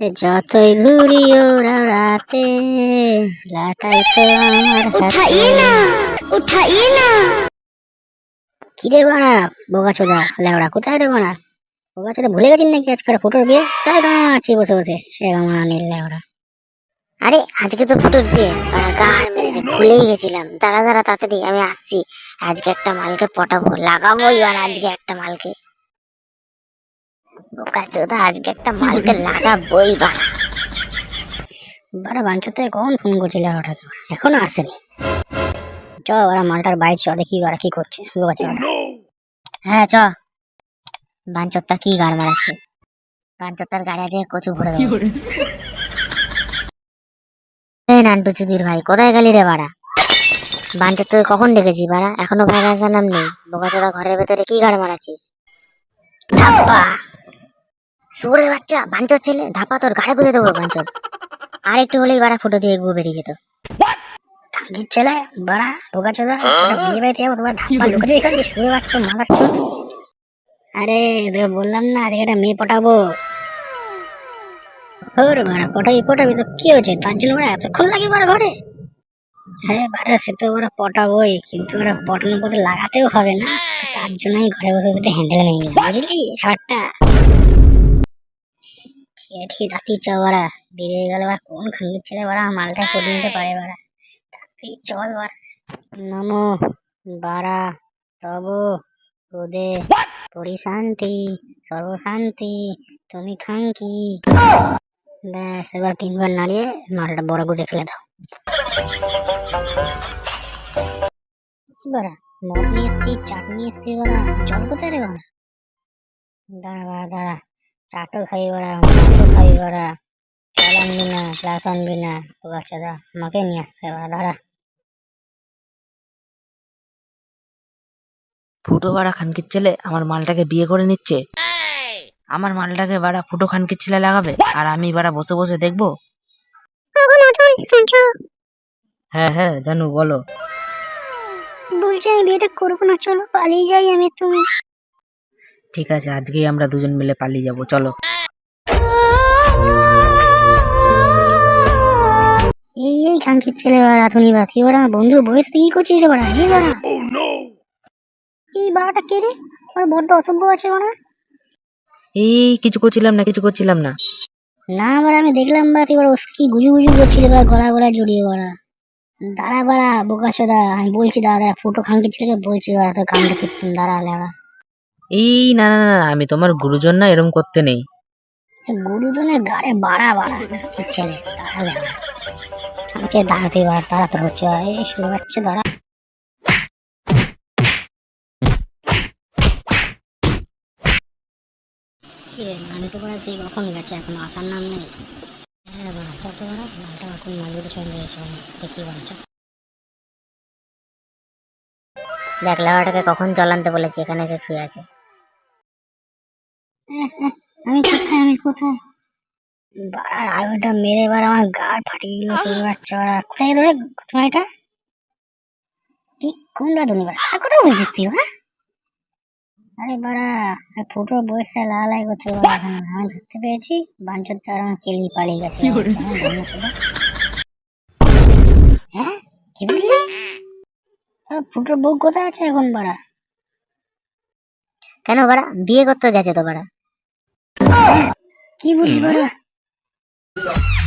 যতই ঘুরি ওরা রাতে লাটাই তো আমার উঠাইয়ে না উঠাইয়ে না। কি রে বানা বোগা চোদা লেওড়া কোথায় রে বানা বোগা চোদা ভুলে গেছেন নাকি আজকের ফুটোর বিয়ে? তাই তো আছি বসে বসে সে আমার নীল লেওড়া। আরে আজকে তো ফুটোর বিয়ে আর গান মেরেছে ভুলেই গেছিলাম। দাঁড়া দাঁড়া তাড়াতাড়ি আমি আসছি। আজকে একটা মালকে পটাবো লাগাবোই আর আজকে একটা মালকে। বোকা চোদা আজকে একটা মালকে লাগাবোই বাড়া। বাড়া বাঞ্চতে কখন ফোন করছিল ওটাকে এখনও আসেনি। চ, ওরা মালটার বাইরে চ, দেখি ওরা কি করছে। বোকা চোদা হ্যাঁ চ। বাঞ্চত্তা কি গাড় মারাচ্ছে? বাঞ্চত্তার গাড়ি আছে, কচু ভরে দেবো। এ, নান্টু চুদির ভাই, কোথায় গেলি রে বাড়া? বাঞ্চত তোকে কখন ডেকেছি বাড়া? এখনও ভাই আসার নাম নেই। বোকা চোদা ঘরের ভেতরে কি গাড় মারাচ্ছিস? ধাপ্পা সুরের বাচ্চা বাঞ্চর ছেলে ধাপা তোর গাড়ি গুলে দেবো বাঞ্চর। আর একটু হলেই বাড়া ফুটো দিয়ে গু বেরিয়ে যেত। থাঙ্গির ছেলে বাড়া বোকা চোদা বিয়ে বাড়িতে যাব তোমার ধাপ্পা লুকাতে এখানে সুরে বাচ্চা মারার চোদ আরে তোকে বললাম না আজকে একটা মেয়ে পটাবো। ওর বাড়া পটাবি পটাবি তো কি হয়েছে? তার জন্য ওরা এতক্ষণ লাগে বাড়া ঘরে? আরে বাড়া সে তো ওরা পটাবোই কিন্তু ওরা পটানোর পথে লাগাতেও হবে না। তার জন্যই ঘরে বসে সেটা হ্যান্ডেল নিলাম বুঝলি? ব্যাপারটা। ঠিক তাতেই চ বাড়া দেরি হয়ে গেল আর কোন খাঙ্গির ছেলে বাড়া মালটা করে নিতে পারে বাড়া। তাতেই চল বাড়া নমো বাড়া তব তোদে পরিশান্তি সর্বশান্তি তুমি খাঙ্কি ব্যাস এবার তিনবার নাড়িয়ে মালটা বড় গুজে ফেলে দাও। বাড়া? মদ নিয়ে এসছি চাটনি এসছি বাড়া। জল কোথায় রে বাড়া? দাঁড়া বাড়া দাঁড়া। চাটও খাই বাড়া। বাড়া আনবি না আনবি না আমাকে নিয়ে আসছে বাড়া দাঁড়া ফুটো বাড়া খানকির ছেলে আমার মালটাকে বিয়ে করে নিচ্ছে। আমার মালটাকে বাড়া ফুটো খানকির ছেলে লাগাবে আর আমি বাড়া বসে বসে দেখব। হ্যাঁ হ্যাঁ জানু বলো। বলছি আমি বিয়েটা করব না চলো পালিয়ে যাই আমি তুমি। ঠিক আছে আজকেই আমরা দুজন মিলে পালিয়ে যাব চলো। কাঙ্ক্ষিত ছেলে বাড়া তুমি বা তুই আমার বন্ধুর বয়স কি করছিস রে বাড়া? এই বাড়া। এই বাড়াটা কে রে? আমার বড্ড অসভ্য আছে বাড়া। এই কিছু করছিলাম না কিছু করছিলাম না। না বাড়া আমি দেখলাম বা তুই কি গুজু গুজু করছিল বাড়া গলা গলা জড়িয়ে বাড়া। দাঁড়া বাড়া বোকা সোদা আমি বলছি দাদা দাঁড়া ফুটো খাঙ্কির ছেলেকে বলছি বাড়া তো কামড়ে কীর্তন দাঁড়া লেবা এই না না না আমি তোমার গুরুজন না এরম করতে নেই। গুরুজনের গাড়ে বাড়া বাড়া ছেলে দাঁড়া লেবা সামনে দাঁড়াতে দাঁড়াতে হচ্ছে এই শুরু হচ্ছে দাঁড়া। সেই কখন এখন আসার নাম নেই। হ্যাঁ এখন রয়েছে দেখি কখন জল আনতে বলেছি, এখানে এসে শুয়ে আছে। আমি কোথায় আমি কোথায়? বাড়ার আলুটা মেরে এবার আমার গাড় ফাটিয়ে দিল শুরু বাচ্চা বাড়া কোথায় ধরে তোমার এটা? কি কোন রাধুনি বাড়া। আর কোথায় বলছিস তুই হ্যাঁ? আরে বাড়া ফুটো বয়সে লালাই করছে বাড়া এখানে। আমি ধরতে পেরেছি বাঞ্চর তার আমার কেলি পালিয়ে গেছে। হ্যাঁ, হ্যাঁ? কি বললি? আরে ফুটোর বউ কোথায় আছে এখন বাড়া? কেন বাড়া? বিয়ে করতে গেছে তো বাড়া। কি বললি বাড়া? Thank you.